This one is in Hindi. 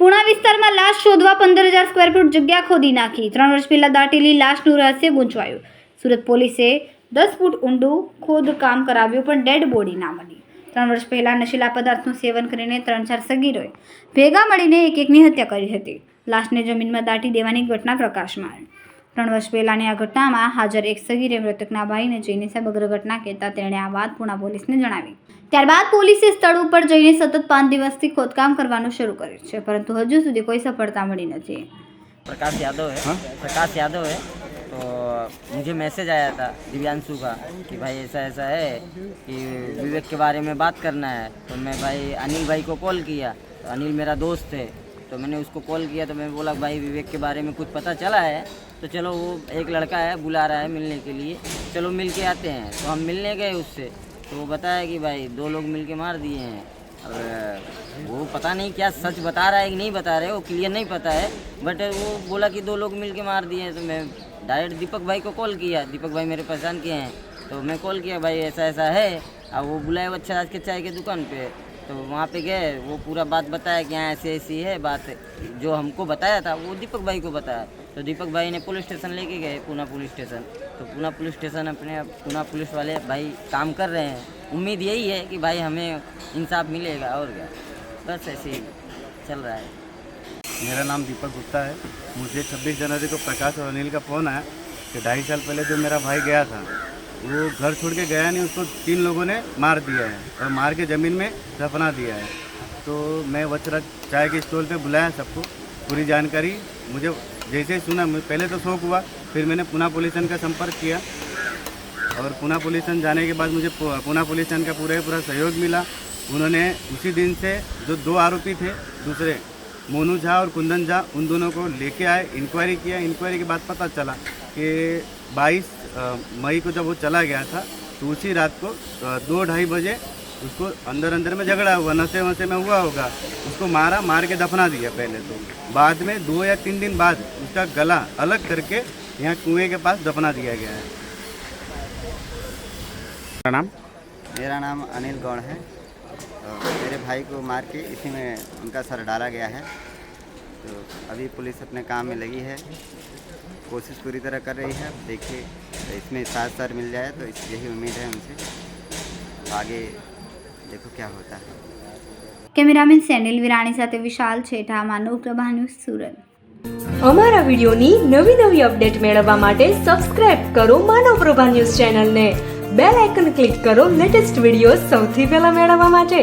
પુણા વિસ્તારમાં લાશ શોધવા પંદર હજાર સ્ક્વેર ફૂટ જગ્યા ખોદી નાખી. ત્રણ વર્ષ પહેલા દાટેલી લાશનું રહસ્ય ગૂંચવાયું. સુરત પોલીસે દસ ફૂટ ઊંડું ખોદકામ કરાવ્યું, પણ ડેડ બોડી ના મળી. ત્રણ વર્ષ પહેલા નશીલા પદાર્થનું સેવન કરીને ત્રણ ચાર સગીરોએ ભેગા મળીને એક એકની હત્યા કરી હતી. લાશને જમીનમાં દાટી દેવાની ઘટના પ્રકાશમાં આવી. ત્રણ વર્ષ પહેલાની આ ઘટનામાં હાજર એક સગીરે મૃતકના ભાઈને જઈને સમગ્ર ઘટના કહેતા તેણે આ વાત પુણા પોલીસને જણાવી ત્યારબાદ પોલીસે સ્થળ ઉપર જઈને સતત પાંચ દિવસથી ખોદકામ કરવાનું શરૂ કર્યું છે પરંતુ હજુ સુધી કોઈ સફળતા મળી નથી प्रकाश यादव है हाँ? प्रकाश यादव है तो मुझे मैसेज आया था दिव्यांशु का कि भाई ऐसा ऐसा है कि विवेक के बारे में बात करना है तो मैं भाई अनिल भाई को कॉल किया तो अनिल मेरा दोस्त है तो मैंने उसको कॉल किया तो मैंने बोला, भाई विवेक के बारे में कुछ पता चला है तो चलो वो एक लड़का है, बुला रहा है मिलने के लिए। चलो मिल के आते हैं। तो हम मिलने गए उससे। तो वो बताया कि, भाई दो लोग मिल के मार दिए हैं। और वो पता नहीं क्या सच बता रहा है कि नहीं बता रहे, वो क्लियर नहीं पता है। बट वो बोला कि दो लोग मिल के मार दिए हैं। तो मैं डायरेक्ट दीपक भाई को कॉल किया। दीपक भाई मेरे पहचान के हैं। तो मैं कॉल किया, भाई ऐसा ऐसा है। अब वो बुलाए अच्छा के चाय के दुकान पे। तो वहाँ पे गए, वो पूरा बात बताया कि यहाँ ऐसी ऐसी है बात। जो हमको बताया था, वो दीपक भाई को बताया। तो दीपक भाई ने पुलिस स्टेशन लेके गए, पूना पुलिस स्टेशन। तो पूना पुलिस स्टेशन अपने, पूना पुलिस वाले भाई काम कर रहे हैं। उम्मीद यही है कि भाई हमें इंसाफ मिलेगा और क्या। बस ऐसे ही चल रहा है। मेरा नाम दीपक गुप्ता है। मुझे 26 जनवरी को प्रकाश और अनिल का फ़ोन आया कि ढाई साल पहले जो मेरा भाई गया था वो घर छोड़ के गया नहीं, उसको तीन लोगों ने मार दिया है और मार के ज़मीन में दफना दिया है। तो मैं वचराज चाय के स्टॉल पे बुलाया सबको, पूरी जानकारी मुझे जैसे ही सुना पहले तो शौक हुआ, फिर मैंने पुणे पुलिस का संपर्क किया और पुणे पुलिस जाने के बाद मुझे पु- पुणे पुलिस का पूरा पूरा सहयोग मिला। उन्होंने उसी दिन से जो दो आरोपी थे, दूसरे मोनू झा और कुंदन झा, उन दोनों को लेके आए इंक्वायरी किया। इंक्वायरी के बाद पता चला कि 22 अ, मई को जब वो चला गया था तो उसी रात को दो ढाई बजे उसको अंदर अंदर में झगड़ा हुआ नशे वशे में हुआ होगा। उसको मारा मार के दफना दिया पहले तो। बाद में दो या तीन दिन बाद उसका गला अलग करके यहाँ कुएँ के पास दफना दिया गया है। मेरा नाम? मेरा नाम अनिल गौड़ है। तो मेरे भाई को मार के इसी में उनका सर डाला गया है। तो अभी पुलिस अपने काम में लगी है। कोशिश पूरी तरह कर रही है अब देखिए तो इसमें साथ सर मिल जाए तो इस यही उम्मीद है उनसे तो आगे देखो क्या होता है કેમેરામેન સેનિલ વિરાણી સાથે વિશાલ છેઠા માનવ પ્રભા ન્યૂઝ સુરત અમારા વિડિયોની નવી નવી અપડેટ મેળવવા માટે સબસ્ક્રાઇબ કરો માનવ પ્રભા ન્યૂઝ ચેનલને બેલ આઇકન ક્લિક કરો લેટેસ્ટ વિડીયો સૌથી પહેલા મેળવવા માટે